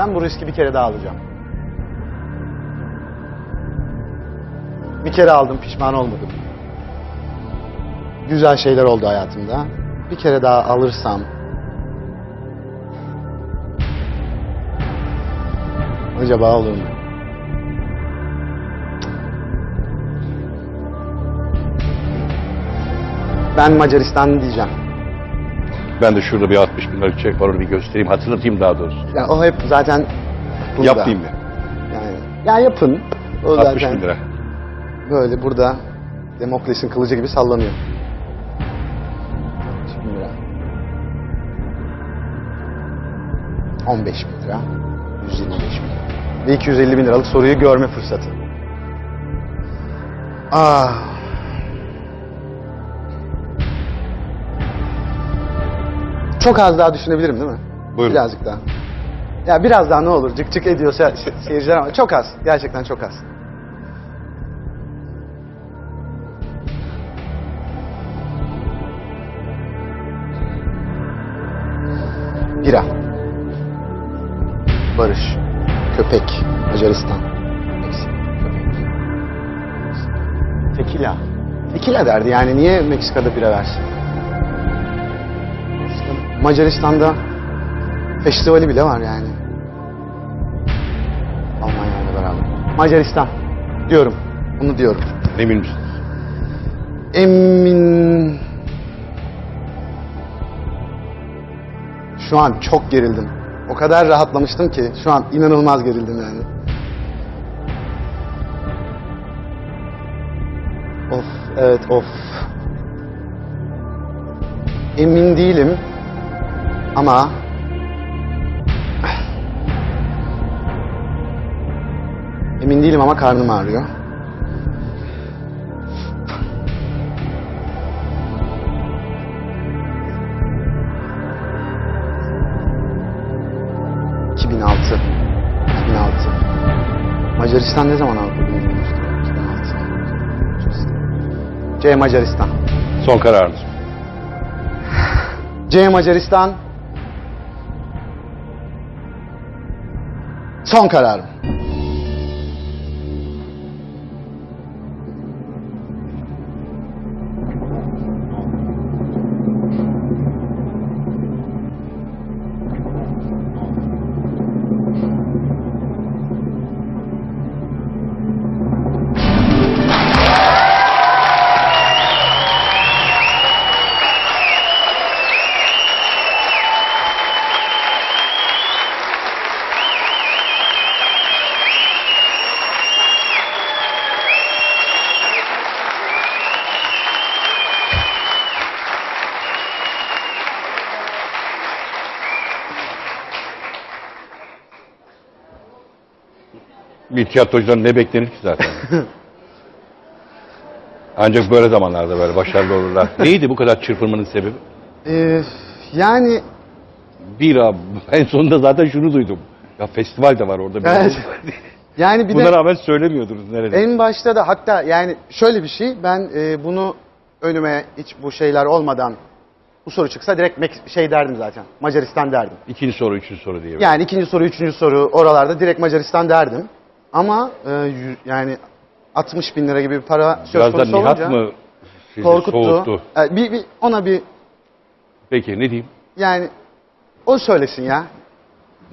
Ben bu riski bir kere daha alacağım. Bir kere aldım, pişman olmadım. Güzel şeyler oldu hayatımda. Bir kere daha alırsam... Acaba olur mu? Ben Macaristan diyeceğim. Ben de şurada bir 60 bin liralık çek var onu bir göstereyim. Hatırlatayım daha doğrusu. Ya o hep zaten burada. Yapmayayım mı? Yani ya yapın. O 60 zaten bin lira. böyle burada Demokles'in kılıcı gibi sallanıyor. 60 bin lira. 15 bin lira. 125 bin lira. Ve 250 bin liralık soruyu görme fırsatı. Ah. Çok az daha düşünebilirim değil mi? Buyurun. Birazcık daha. Ya biraz daha ne olur cık cık ediyorsa se- seyirciler ama çok az. Gerçekten çok az. Bira. Barış. Köpek. Macaristan. Meksika. Köpek. Tekila. Tekila derdi yani niye Meksika'da bira versin? Macaristan'da festivali bile var yani. Almanya'yla beraber. Macaristan diyorum. Bunu diyorum. Emin misin? Emin... Şu an çok gerildim. O kadar rahatlamıştım ki şu an inanılmaz gerildim yani. Of, evet of. Emin değilim ama Emin değilim ama karnım ağrıyor. ...2006. 2006. Macaristan ne zaman Avrupa Birliği'ne girmişti? 2006. C. Macaristan. Son kararınız. C. Macaristan. Son kararım. Bir tiyatrocudan ne beklenir ki zaten? Ancak böyle zamanlarda böyle başarılı olurlar. Neydi bu kadar çırpınmanın sebebi? Ee, yani Bira. En sonunda zaten şunu duydum. Ya festival de var orada. Evet. yani bir Buna de rağmen söylemiyordunuz nerede? en başta da hatta yani şöyle bir şey ben e, bunu önüme hiç bu şeyler olmadan bu soru çıksa direkt şey derdim zaten. Macaristan derdim. İkinci soru, üçüncü soru diye. Yani ikinci soru, üçüncü soru oralarda direkt Macaristan derdim. Ama e, yü- yani 60 bin lira gibi bir para söz Biraz da konusu Nihat olunca mı sizi korkuttu. soğuttu? E, bir, bir, ona bir Peki ne diyeyim? yani o söylesin ya.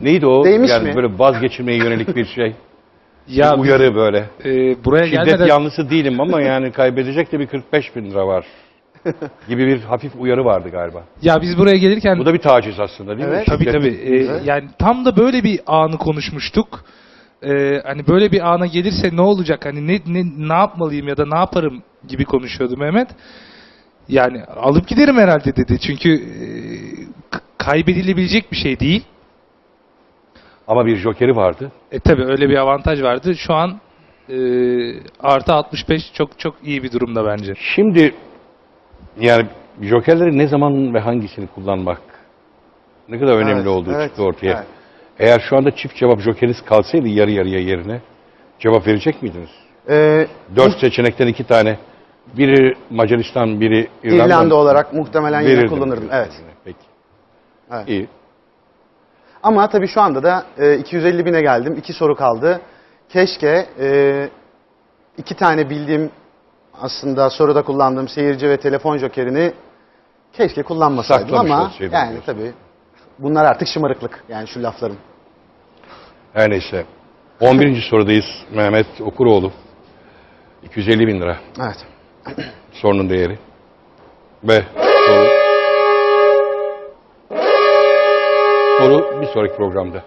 Neydi o? Değmiş yani mi? böyle vazgeçirmeye yönelik bir şey. Ya bir uyarı böyle. e, buraya Şiddet gelmeden yanlısı değilim ama yani kaybedecek de bir 45 bin lira var. gibi bir hafif uyarı vardı galiba. ya biz buraya gelirken Bu da bir taciz aslında değil mi? Evet. tabii Şiddet- tabii e, yani tam da böyle bir anı konuşmuştuk. E, hani böyle bir ana gelirse ne olacak? Hani ne ne ne yapmalıyım ya da ne yaparım gibi konuşuyordu Mehmet. Yani alıp giderim herhalde dedi. Çünkü e, kaybedilebilecek bir şey değil. Ama bir jokeri vardı. E tabii öyle bir avantaj vardı. Şu an e, artı 65 çok çok iyi bir durumda bence. Şimdi yani jokerleri ne zaman ve hangisini kullanmak ne kadar önemli Evet, olduğu evet, çıktı ortaya. evet. Eğer şu anda çift cevap jokeriniz kalsaydı yarı yarıya yerine cevap verecek miydiniz? E, Dört seçenekten iki tane. Biri Macaristan, biri İrlanda. İrlanda olarak muhtemelen yine verirdim kullanırdım. Evet. Peki. Evet. İyi. Ama tabii şu anda da e, 250 bine geldim. İki soru kaldı. Keşke e, iki tane bildiğim aslında soruda kullandığım seyirci ve telefon jokerini keşke kullanmasaydım Saklamış ama olsaydın yani diyorsun. tabii bunlar artık şımarıklık yani şu laflarım. Her neyse. 11. sorudayız. Mehmet Okuroğlu. 250 bin lira Evet. sorunun değeri. Ve soru, soru bir sonraki programda.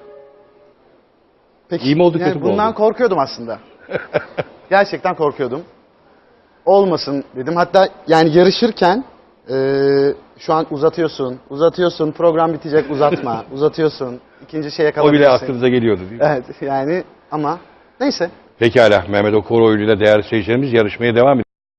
Peki. İyi mi oldu, yani kötü mü bundan oldu? korkuyordum aslında. Gerçekten korkuyordum. Olmasın dedim. Hatta yani yarışırken e, şu an uzatıyorsun, uzatıyorsun, program bitecek uzatma, uzatıyorsun. İkinci şeye O kalabilirsin. bile aklınıza geliyordu değil mi? Evet yani ama neyse. Pekala Mehmet Okuroğlu ile değerli seyircilerimiz yarışmaya devam ediyor.